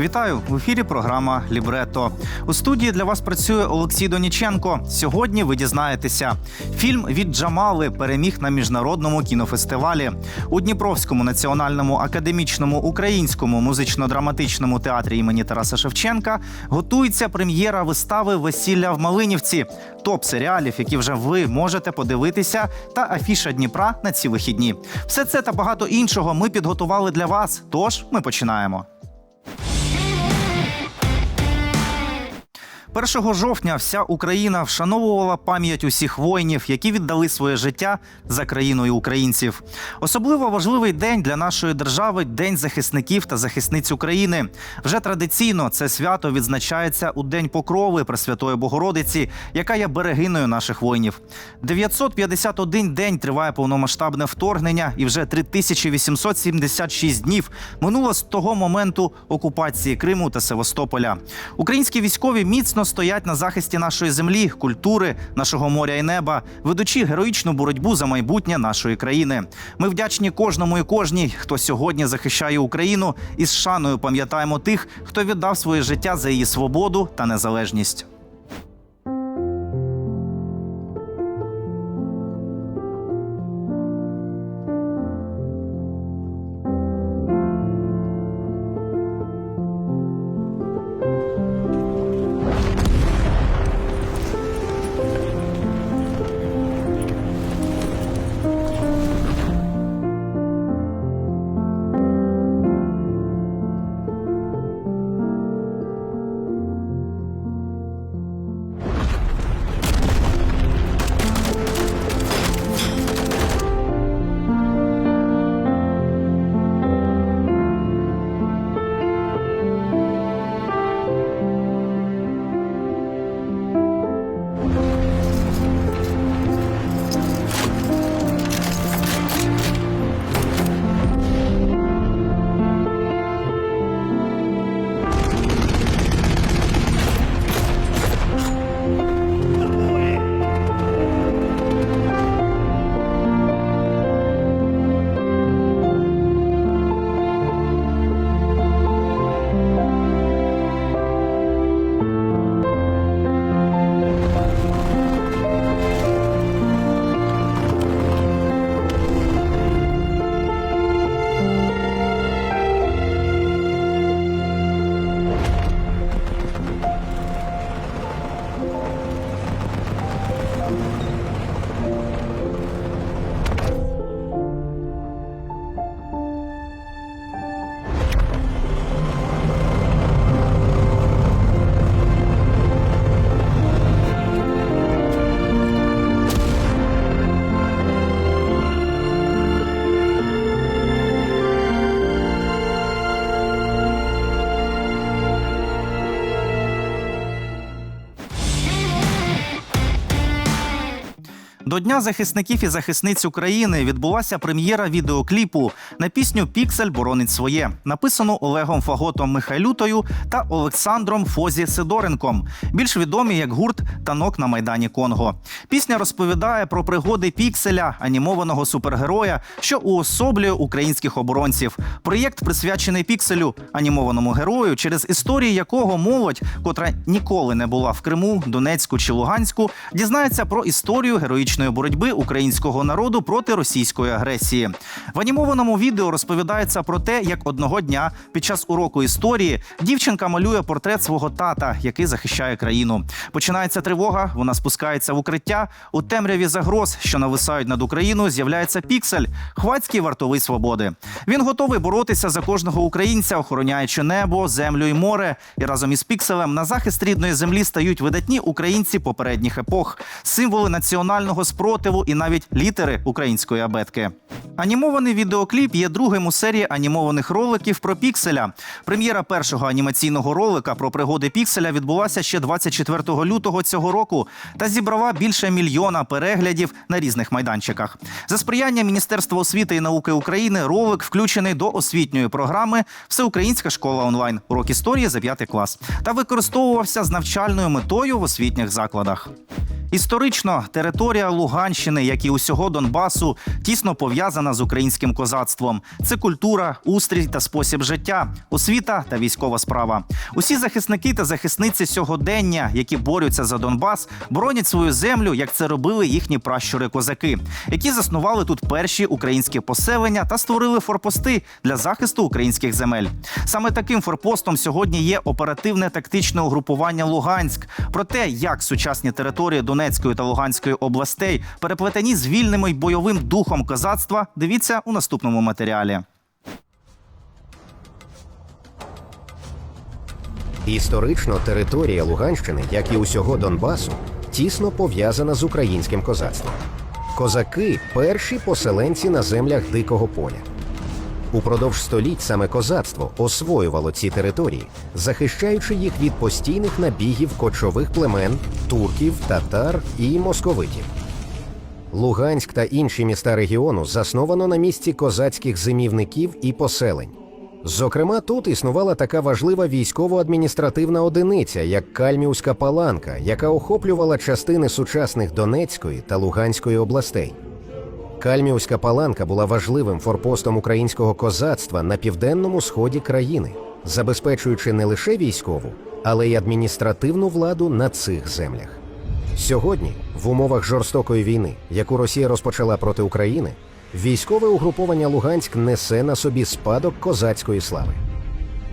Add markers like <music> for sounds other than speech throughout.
Вітаю в ефірі. Програма Лібрето. У студії для вас працює Олексій Доніченко. Сьогодні ви дізнаєтеся. Фільм від Джамали переміг на міжнародному кінофестивалі у Дніпровському національному академічному українському музично-драматичному театрі імені Тараса Шевченка. Готується прем'єра вистави Весілля в Малинівці. Топ серіалів, які вже ви можете подивитися, та афіша Дніпра на ці вихідні. Все це та багато іншого ми підготували для вас. Тож ми починаємо. 1 жовтня вся Україна вшановувала пам'ять усіх воїнів, які віддали своє життя за країною українців. Особливо важливий день для нашої держави день захисників та захисниць України. Вже традиційно це свято відзначається у День Покрови Пресвятої Богородиці, яка є берегиною наших воїнів. 951 день триває повномасштабне вторгнення, і вже 3876 днів минуло з того моменту окупації Криму та Севастополя. Українські військові міцно стоять на захисті нашої землі, культури, нашого моря і неба, ведучи героїчну боротьбу за майбутнє нашої країни. Ми вдячні кожному і кожній, хто сьогодні захищає Україну, і з шаною пам'ятаємо тих, хто віддав своє життя за її свободу та незалежність. Дня захисників і захисниць України відбулася прем'єра відеокліпу на пісню Піксель боронить своє, написану Олегом Фаготом Михайлютою та Олександром Фозі Сидоренком, більш відомі як гурт Танок на майдані Конго. Пісня розповідає про пригоди Пікселя, анімованого супергероя, що уособлює українських оборонців. Проєкт присвячений Пікселю, анімованому герою, через історії якого молодь, котра ніколи не була в Криму, Донецьку чи Луганську, дізнається про історію героїчної боротьби українського народу проти російської агресії. В анімованому відео розповідається про те, як одного дня під час уроку історії дівчинка малює портрет свого тата, який захищає країну. Починається тривога, вона спускається в укриття. У темряві загроз, що нависають над Україною, з'являється піксель, хвацький вартовий свободи. Він готовий боротися за кожного українця, охороняючи небо, землю і море. І разом із пікселем на захист рідної землі стають видатні українці попередніх епох, символи національного спротиву і навіть літери української абетки. Анімований відеокліп є другим у серії анімованих роликів про пікселя. Прем'єра першого анімаційного ролика про пригоди пікселя відбулася ще 24 лютого цього року та зібрала більше мільйона переглядів на різних майданчиках. За сприяння Міністерства освіти і науки України ролик включений до освітньої програми Всеукраїнська школа онлайн урок історії за 5 клас та використовувався з навчальною метою в освітніх закладах. Історично територія Луганщини, як і усього Донбасу, тісно пов'язана з українським козацтвом. Це культура, устрій та спосіб життя, освіта та військова справа. Усі захисники та захисниці сьогодення, які борються за Донбас, боронять свою землю, як це робили їхні пращури-козаки, які заснували тут перші українські поселення та створили форпости для захисту українських земель. Саме таким форпостом сьогодні є оперативне тактичне угрупування Луганськ. Про те, як сучасні території Донецької та Луганської областей переплетені з вільним і бойовим духом козацтва, дивіться у наступному матеріалі. Історично територія Луганщини, як і усього Донбасу, тісно пов'язана з українським козацтвом. Козаки перші поселенці на землях дикого поля. Упродовж століть саме козацтво освоювало ці території, захищаючи їх від постійних набігів кочових племен, турків, татар і московитів. Луганськ та інші міста регіону засновано на місці козацьких зимівників і поселень. Зокрема, тут існувала така важлива військово-адміністративна одиниця, як Кальмівська паланка, яка охоплювала частини сучасних Донецької та Луганської областей. Кальмівська паланка була важливим форпостом українського козацтва на південному сході країни, забезпечуючи не лише військову, але й адміністративну владу на цих землях. Сьогодні, в умовах жорстокої війни, яку Росія розпочала проти України, військове угруповання Луганськ несе на собі спадок козацької слави.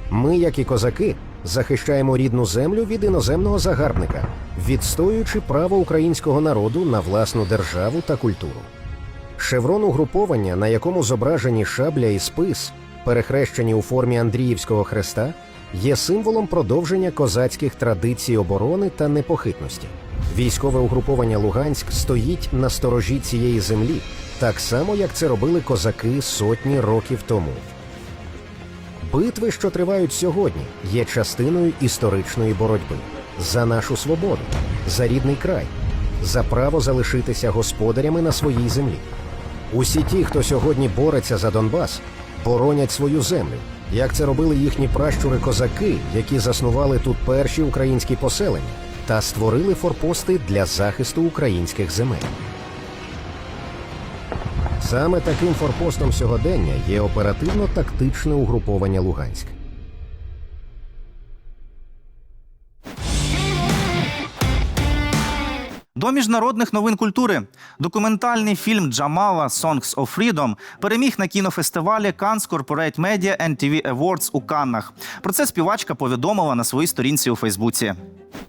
Ми, як і козаки, захищаємо рідну землю від іноземного загарбника, відстоюючи право українського народу на власну державу та культуру. Шеврон угруповання, на якому зображені шабля і спис, перехрещені у формі Андріївського хреста, є символом продовження козацьких традицій оборони та непохитності. Військове угруповання Луганськ стоїть на сторожі цієї землі, так само як це робили козаки сотні років тому. Битви, що тривають сьогодні, є частиною історичної боротьби за нашу свободу, за рідний край, за право залишитися господарями на своїй землі. Усі ті, хто сьогодні бореться за Донбас, боронять свою землю, як це робили їхні пращури-козаки, які заснували тут перші українські поселення та створили форпости для захисту українських земель. Саме таким форпостом сьогодення є оперативно-тактичне угруповання Луганськ. Міжнародних новин культури документальний фільм Джамала Songs of Freedom переміг на кінофестивалі Cannes Corporate Media and TV Awards у Каннах. Про це співачка повідомила на своїй сторінці у Фейсбуці.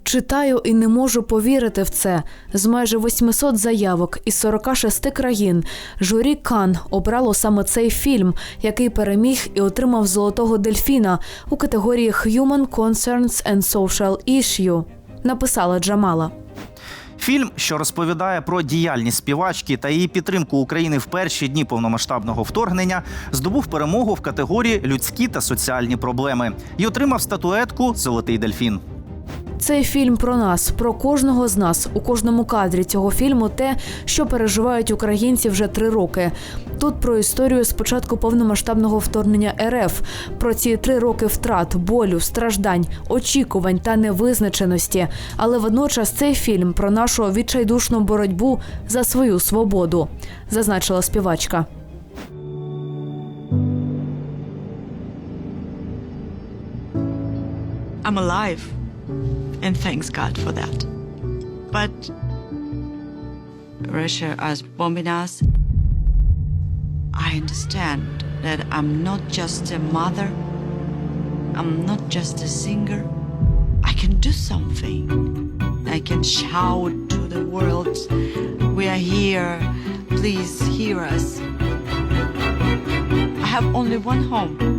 Читаю і не можу повірити в це. З майже 800 заявок із 46 країн журі Кан обрало саме цей фільм, який переміг і отримав золотого дельфіна у категорії Human Concerns and Social Issue, написала Джамала. Фільм, що розповідає про діяльність співачки та її підтримку України в перші дні повномасштабного вторгнення, здобув перемогу в категорії людські та соціальні проблеми і отримав статуетку Золотий дельфін. Цей фільм про нас, про кожного з нас. У кожному кадрі цього фільму те, що переживають українці вже три роки. Тут про історію з початку повномасштабного вторгнення РФ, про ці три роки втрат, болю, страждань, очікувань та невизначеності. Але водночас цей фільм про нашу відчайдушну боротьбу за свою свободу, зазначила співачка. I'm alive, and thanks God for that. But Russia is bombing us. I understand that I'm not just a mother, I'm not just a singer. I can do something. I can shout to the world, We are here, please hear us. I have only one home,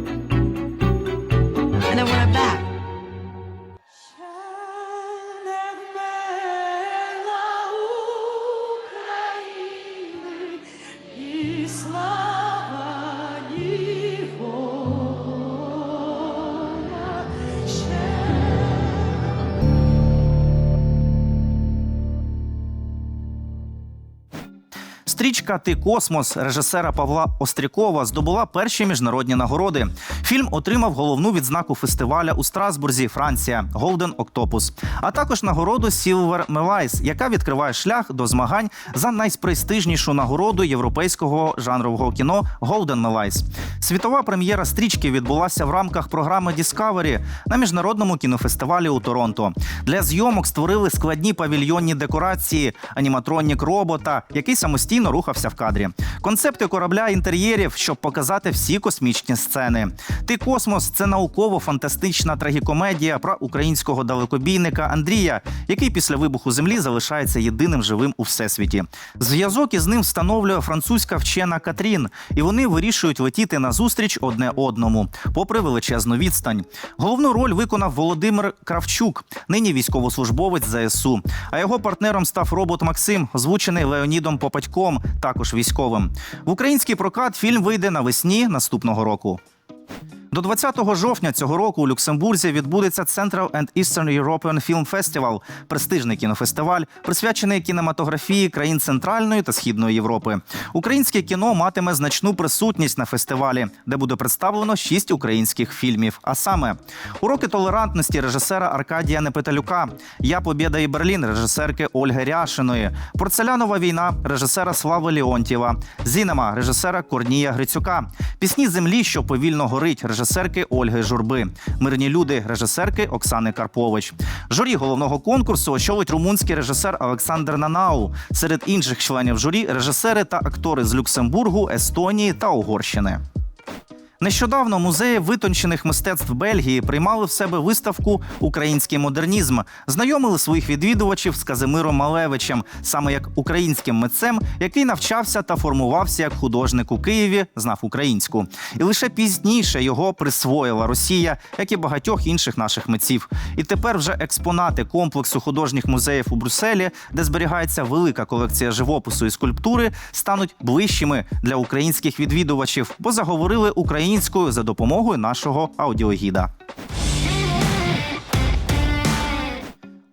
Стрічка Ти космос режисера Павла Острякова здобула перші міжнародні нагороди. Фільм отримав головну відзнаку фестиваля у Страсбурзі, Франція Golden Octopus, а також нагороду Silver Melies, яка відкриває шлях до змагань за найпрестижнішу нагороду європейського жанрового кіно Golden Melies. Світова прем'єра стрічки відбулася в рамках програми Discovery на міжнародному кінофестивалі у Торонто. Для зйомок створили складні павільйонні декорації, аніматронік робота, який самостійно рухався в кадрі. Концепти корабля інтер'єрів, щоб показати всі космічні сцени. Ти космос це науково-фантастична трагікомедія про українського далекобійника Андрія, який після вибуху землі залишається єдиним живим у всесвіті. Зв'язок із ним встановлює французька вчена Катрін, і вони вирішують летіти на зустріч одне одному, попри величезну відстань. Головну роль виконав Володимир Кравчук, нині військовослужбовець ЗСУ. А його партнером став робот Максим, озвучений Леонідом Попадьком, також військовим. В український прокат фільм вийде навесні наступного року. До 20 жовтня цього року у Люксембурзі відбудеться Central and Eastern European Film Festival – престижний кінофестиваль, присвячений кінематографії країн Центральної та Східної Європи. Українське кіно матиме значну присутність на фестивалі, де буде представлено шість українських фільмів. А саме уроки толерантності режисера Аркадія Непеталюка, Я Побєда і Берлін режисерки Ольги Ряшиної, Порцелянова війна режисера Слави Леонтьєва, Зінема режисера Корнія Грицюка, Пісні землі, що повільно горить режисерки Ольги Журби, Мирні люди режисерки Оксани Карпович. Журі головного конкурсу очолить румунський режисер Олександр Нанау. Серед інших членів журі режисери та актори з Люксембургу, Естонії та Угорщини. Нещодавно музеї витончених мистецтв Бельгії приймали в себе виставку Український модернізм, знайомили своїх відвідувачів з Казимиром Малевичем, саме як українським митцем, який навчався та формувався як художник у Києві, знав українську. І лише пізніше його присвоїла Росія, як і багатьох інших наших митців. І тепер вже експонати комплексу художніх музеїв у Брюсселі, де зберігається велика колекція живопису і скульптури, стануть ближчими для українських відвідувачів, бо заговорили українською за допомогою нашого аудіогіда.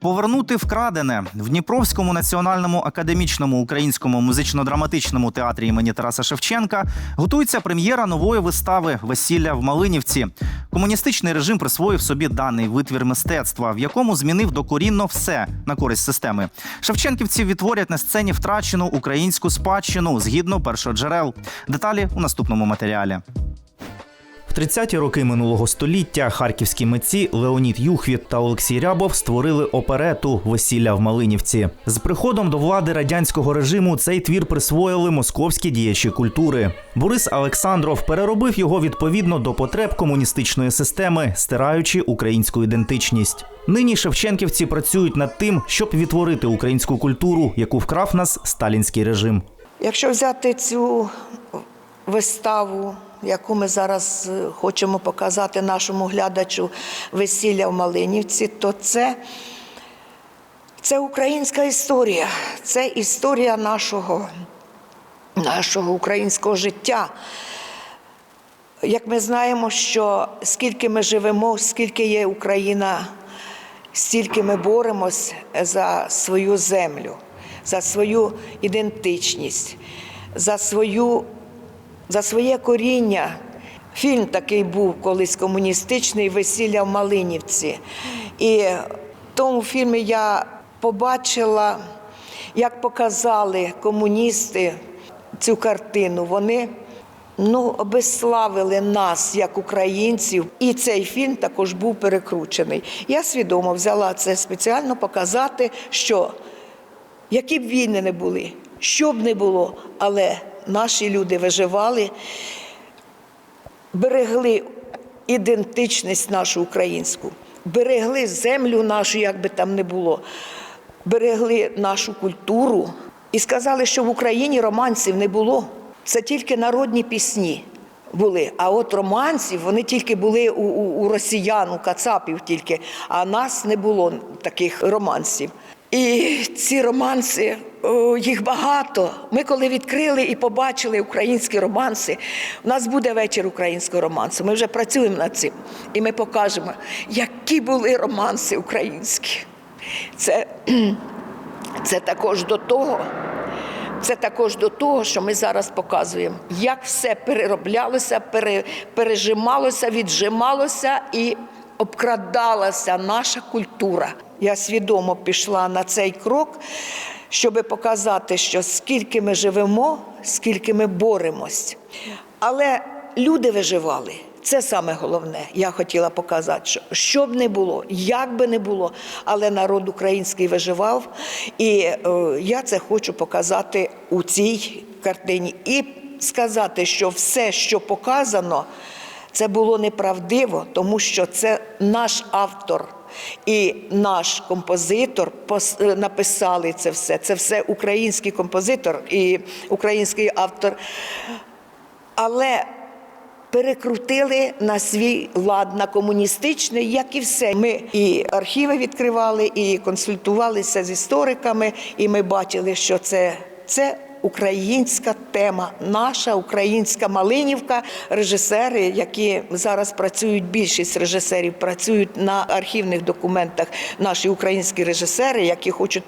Повернути вкрадене в Дніпровському національному академічному українському музично-драматичному театрі імені Тараса Шевченка готується прем'єра нової вистави Весілля в Малинівці. Комуністичний режим присвоїв собі даний витвір мистецтва, в якому змінив докорінно все на користь системи. Шевченківці відтворять на сцені втрачену українську спадщину згідно першоджерел. Деталі у наступному матеріалі. В 30-ті роки минулого століття харківські митці Леонід Юхвіт та Олексій Рябов створили оперету Весілля в Малинівці. З приходом до влади радянського режиму цей твір присвоїли московські діячі культури. Борис Олександров переробив його відповідно до потреб комуністичної системи, стираючи українську ідентичність. Нині шевченківці працюють над тим, щоб відтворити українську культуру, яку вкрав нас сталінський режим. Якщо взяти цю виставу, яку ми зараз е, хочемо показати нашому глядачу весілля в Малинівці, то це, це українська історія, це історія нашого, нашого українського життя. Як ми знаємо, що скільки ми живемо, скільки є Україна, стільки ми боремось за свою землю, за свою ідентичність, за, свою, за своє коріння. Фільм такий був колись комуністичний весілля в Малинівці. І в тому фільмі я побачила, як показали комуністи цю картину. Вони ну, обезславили нас як українців, і цей фільм також був перекручений. Я свідомо взяла це спеціально показати, що які б війни не були, що б не було, але наші люди виживали, берегли ідентичність нашу українську, берегли землю нашу, як би там не було, берегли нашу культуру і сказали, що в Україні романсів не було. Це тільки народні пісні були. А от романсів вони тільки були у, у, у росіян, у кацапів тільки, а нас не було таких романсів. І ці романси, їх багато. Ми коли відкрили і побачили українські романси, у нас буде вечір українського романсу. Ми вже працюємо над цим. І ми покажемо, які були романси українські. Це, <clears throat> це також до того, Це також до того, що ми зараз показуємо, як все перероблялося, пере, пережималося, віджималося і обкрадалася наша культура. Я свідомо пішла на цей крок, щоб показати, що скільки ми живемо, скільки ми боремось. Але люди виживали. Це саме головне. Я хотіла показати, що що б не було, як би не було, але народ український виживав. І е, я це хочу показати у цій картині. І сказати, що все, що показано, це було неправдиво, тому що це наш автор. І наш композитор е, написали це все. Це все український композитор і український автор. Але перекрутили на свій лад, на комуністичний, як і все. Ми і архіви відкривали, і консультувалися з істориками, і ми бачили, що це, це українська тема, наша українська Малинівка. Режисери, які зараз працюють, більшість режисерів працюють на архівних документах. Наші українські режисери, які хочуть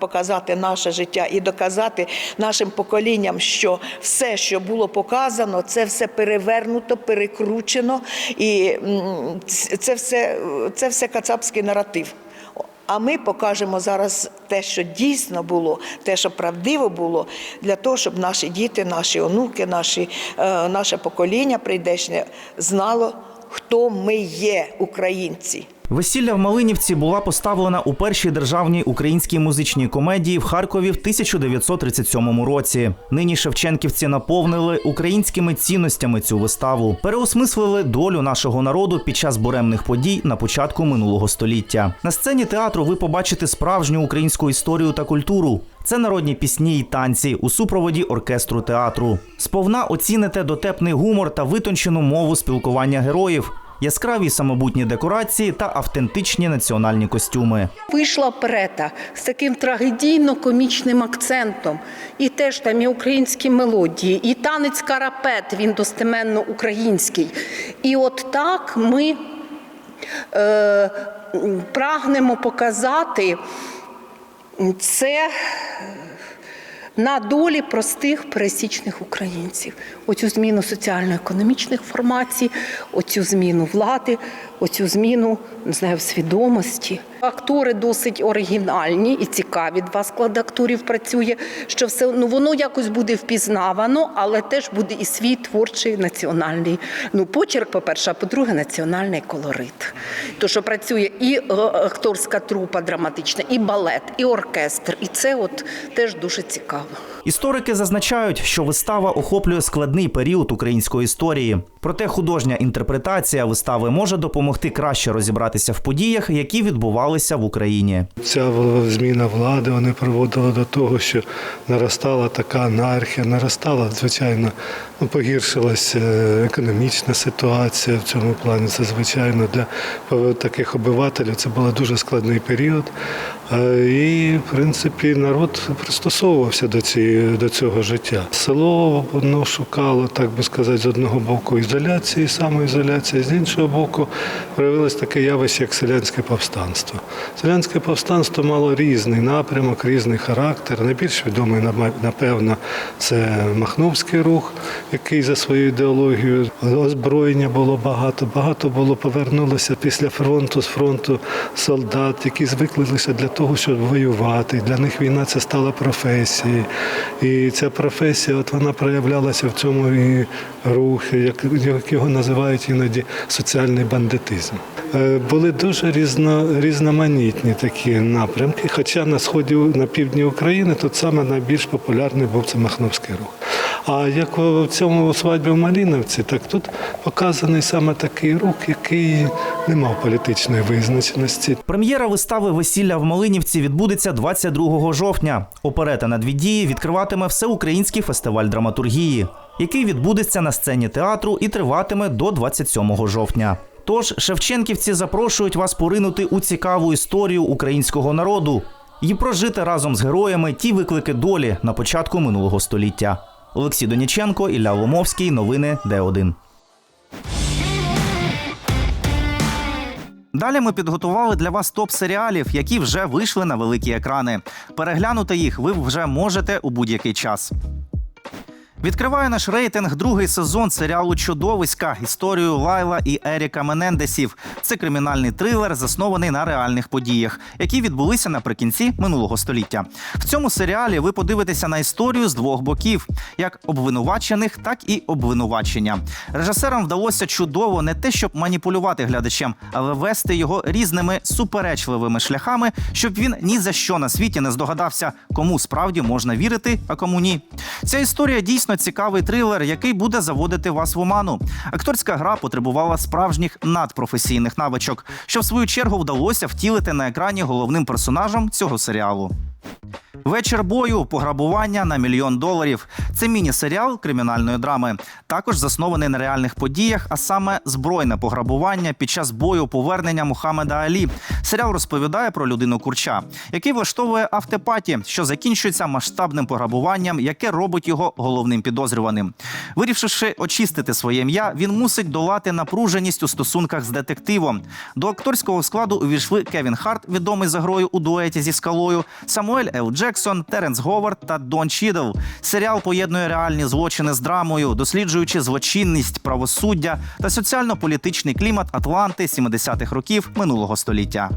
показати, наше життя і доказати нашим поколінням, що все, що було показано, це все перевернуто, перекручено, і це все, це все кацапський наратив. А ми покажемо зараз те, що дійсно було, те, що правдиво було, для того, щоб наші діти, наші онуки, наші, е, наше покоління прийдешнє знало, хто ми є, українці. Весілля в Малинівці була поставлена у першій державній українській музичній комедії в Харкові в 1937 році. Нині шевченківці наповнили українськими цінностями цю виставу, переосмислили долю нашого народу під час буремних подій на початку минулого століття. На сцені театру ви побачите справжню українську історію та культуру. Це народні пісні й танці у супроводі оркестру театру. Сповна оціните дотепний гумор та витончену мову спілкування героїв, яскраві самобутні декорації та автентичні національні костюми. Вийшла оперета з таким трагедійно-комічним акцентом. І теж там і українські мелодії, і танець карапет, він достеменно український. І от так ми е, прагнемо показати це на долі простих пересічних українців. Оцю зміну соціально-економічних формацій, оцю зміну влади, оцю зміну не знаю, свідомості. Актори досить оригінальні і цікаві. Два склади акторів працює, що все ну воно якось буде впізнавано, але теж буде і свій творчий національний ну почерк, по-перше, а по-друге, національний колорит. То, що працює і е, акторська трупа драматична, і балет, і оркестр, і це от теж дуже цікаво. Історики зазначають, що вистава охоплює складний період української історії. Проте художня інтерпретація вистави може допомогти краще розібратися в подіях, які відбувалися в Україні. Ця зміна влади вони приводила до того, що наростала така анархія, наростала, звичайно, ну, погіршилася економічна ситуація в цьому плані. Це звичайно для е, таких обивателів це був дуже складний період. Е, І, в принципі, народ пристосовувався до, цієї, до цього життя. Село воно шукало, так би сказати, з одного боку ізоляції, самоізоляції, з іншого боку, проявилось таке явище, як селянське повстанство. Селянське повстанство мало різний напрямок, різний характер. Найбільш відомий, напевно, це Махновський рух, який за свою ідеологію озброєння було багато. Багато було повернулося після фронту з фронту солдат, які звикли лише для того, щоб воювати. Для них війна це стала професією. І ця професія, от вона проявлялася в цьому і рухі, як, як його називають іноді соціальний бандитизм. Е, Були дуже різно, різноманітні такі напрямки. Хоча на сході, на півдні України тут саме найбільш популярний був це Махновський рух. А як в цьому свадьбі в Маліновці, так тут показаний саме такий рух, який не мав політичної визначеності. Прем'єра вистави Весілля в Малинівці відбудеться 22 жовтня. Оперета на дві дії відкриватиме всеукраїнський фестиваль драматургії, який відбудеться на сцені театру і триватиме до 27 жовтня. Тож Шевченківці запрошують вас поринути у цікаву історію українського народу і прожити разом з героями ті виклики долі на початку минулого століття. Олексій Доніченко, Ілля Ломовський. Новини Д1. Далі ми підготували для вас топ серіалів, які вже вийшли на великі екрани. Переглянути їх ви вже можете у будь-який час. Відкриває наш рейтинг другий сезон серіалу Чудовиська історію Лайла і Еріка Менендесів. Це кримінальний трилер, заснований на реальних подіях, які відбулися наприкінці минулого століття. В цьому серіалі ви подивитеся на історію з двох боків, як обвинувачених, так і обвинувачення. Режисерам вдалося чудово не те, щоб маніпулювати глядачем, але вести його різними суперечливими шляхами, щоб він ні за що на світі не здогадався, кому справді можна вірити, а кому ні. Ця історія дійсно цікавий трилер, який буде заводити вас в оману. Акторська гра потребувала справжніх надпрофесійних навичок, що в свою чергу вдалося втілити на екрані головним персонажем цього серіалу. Вечір бою, пограбування на мільйон доларів. Це міні-серіал кримінальної драми. Також заснований на реальних подіях, а саме збройне пограбування під час бою повернення Мухаммеда Алі. Серіал розповідає про людину курча, який влаштовує автопаті, що закінчується масштабним пограбуванням, яке робить його головним підозрюваним. Вирішивши очистити своє ім'я, він мусить долати напруженість у стосунках з детективом. До акторського складу увійшли Кевін Харт, відомий за грою у дуеті зі скалою, Самуель Л. Джексон, Теренс Говард та Дон Чідл. Серіал поєднує реальні злочини з драмою, досліджуючи злочинність, правосуддя та соціально-політичний клімат Атланти 70-х років минулого століття.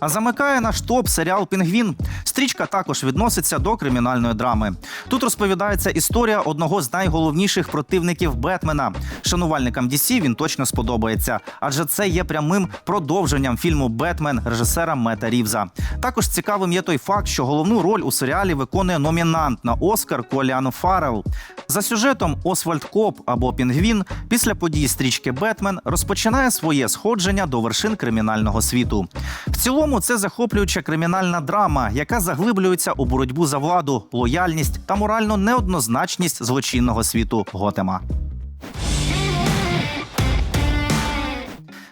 А замикає наш топ серіал Пінгвін. Стрічка також відноситься до кримінальної драми. Тут розповідається історія одного з найголовніших противників Бетмена. Шанувальникам DC він точно сподобається, адже це є прямим продовженням фільму Бетмен режисера Мета Рівза. Також цікавим є той факт, що головну роль у серіалі виконує номінант на Оскар Коліан Фаррелл. За сюжетом Освальд Коп або Пінгвін після подій стрічки Бетмен розпочинає своє сходження до вершин кримінального світу. В цілому це захоплююча кримінальна драма, яка заглиблюється у боротьбу за владу, лояльність та моральну неоднозначність злочинного світу Готема.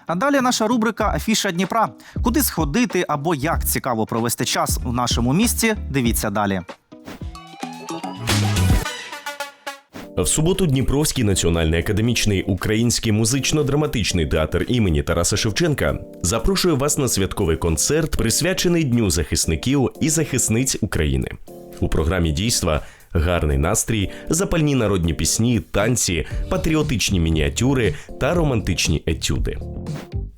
А далі наша рубрика Афіша Дніпра. Куди сходити або як цікаво провести час у нашому місті? Дивіться далі. В суботу Дніпровський національний академічний український музично-драматичний театр імені Тараса Шевченка запрошує вас на святковий концерт, присвячений Дню захисників і захисниць України. У програмі дійства гарний настрій, запальні народні пісні, танці, патріотичні мініатюри та романтичні етюди.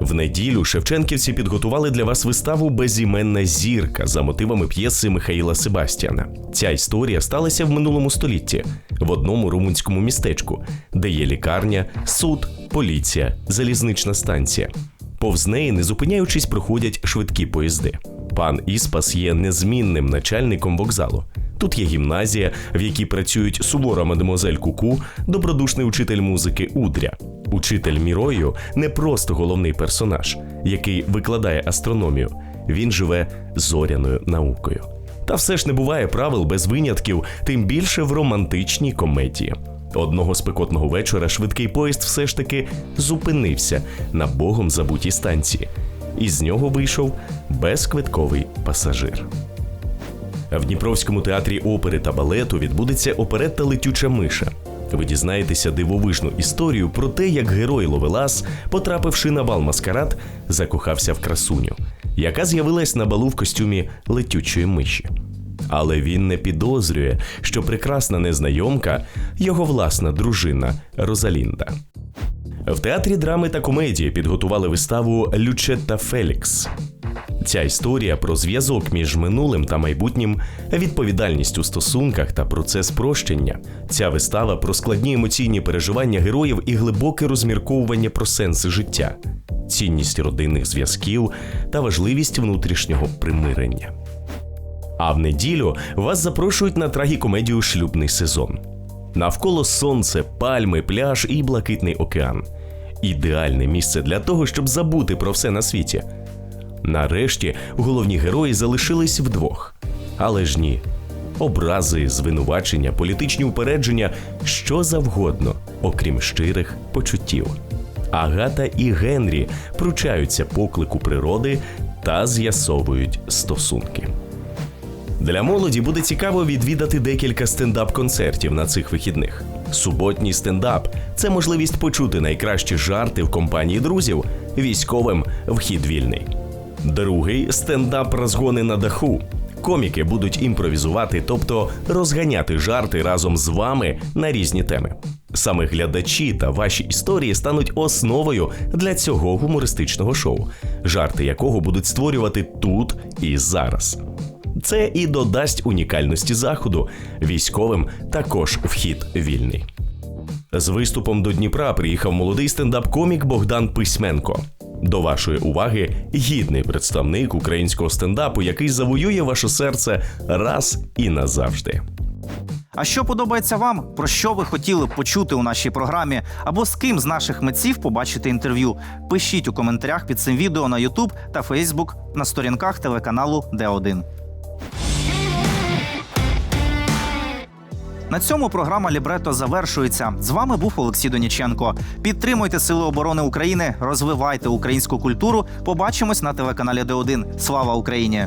В неділю шевченківці підготували для вас виставу Безіменна зірка за мотивами п'єси Михаїла Себастьяна. Ця історія сталася в минулому столітті в одному румунському містечку, де є лікарня, суд, поліція, залізнична станція. Повз неї, не зупиняючись, проходять швидкі поїзди. Пан Іспас є незмінним начальником вокзалу. Тут є гімназія, в якій працюють сувора мадемуазель Куку, добродушний учитель музики Удря. Учитель Мірою не просто головний персонаж, який викладає астрономію. Він живе зоряною наукою. Та все ж не буває правил без винятків, тим більше в романтичній комедії. Одного спекотного вечора швидкий поїзд все ж таки зупинився на богом забутій станції, і з нього вийшов безквитковий пасажир. В Дніпровському театрі опери та балету відбудеться оперетта Летюча миша. Ви дізнаєтеся дивовижну історію про те, як герой Ловелас, потрапивши на бал маскарад, закохався в красуню, яка з'явилась на балу в костюмі летючої миші. Але він не підозрює, що прекрасна незнайомка його власна дружина Розалінда. В театрі драми та комедії підготували виставу Лючетта Фелікс. Ця історія про зв'язок між минулим та майбутнім, відповідальність у стосунках та процес прощення. Ця вистава про складні емоційні переживання героїв і глибоке розмірковування про сенси життя, цінність родинних зв'язків та важливість внутрішнього примирення. А в неділю вас запрошують на трагікомедію Шлюбний сезон. Навколо сонце, пальми, пляж і блакитний океан. Ідеальне місце для того, щоб забути про все на світі. Нарешті головні герої залишились вдвох. Але ж ні. Образи, звинувачення, політичні упередження що завгодно, окрім щирих почуттів. Агата і Генрі пручаються поклику природи та з'ясовують стосунки. Для молоді буде цікаво відвідати декілька стендап-концертів на цих вихідних. Суботній стендап це можливість почути найкращі жарти в компанії друзів, військовим вхід вільний. Другий стендап розгони на даху. Коміки будуть імпровізувати, тобто розганяти жарти разом з вами на різні теми. Саме глядачі та ваші історії стануть основою для цього гумористичного шоу, жарти якого будуть створювати тут і зараз. Це і додасть унікальності заходу. Військовим також вхід вільний. З виступом до Дніпра приїхав молодий стендап-комік Богдан Письменко. До вашої уваги гідний представник українського стендапу, який завоює ваше серце раз і назавжди. А що подобається вам? Про що ви хотіли б почути у нашій програмі? Або з ким з наших митців побачити інтерв'ю? Пишіть у коментарях під цим відео на YouTube та Facebook на сторінках телеканалу Д1. На цьому програма Лібрето завершується. З вами був Олексій Доніченко. Підтримуйте Сили оборони України, розвивайте українську культуру. Побачимось на телеканалі Д1. Слава Україні!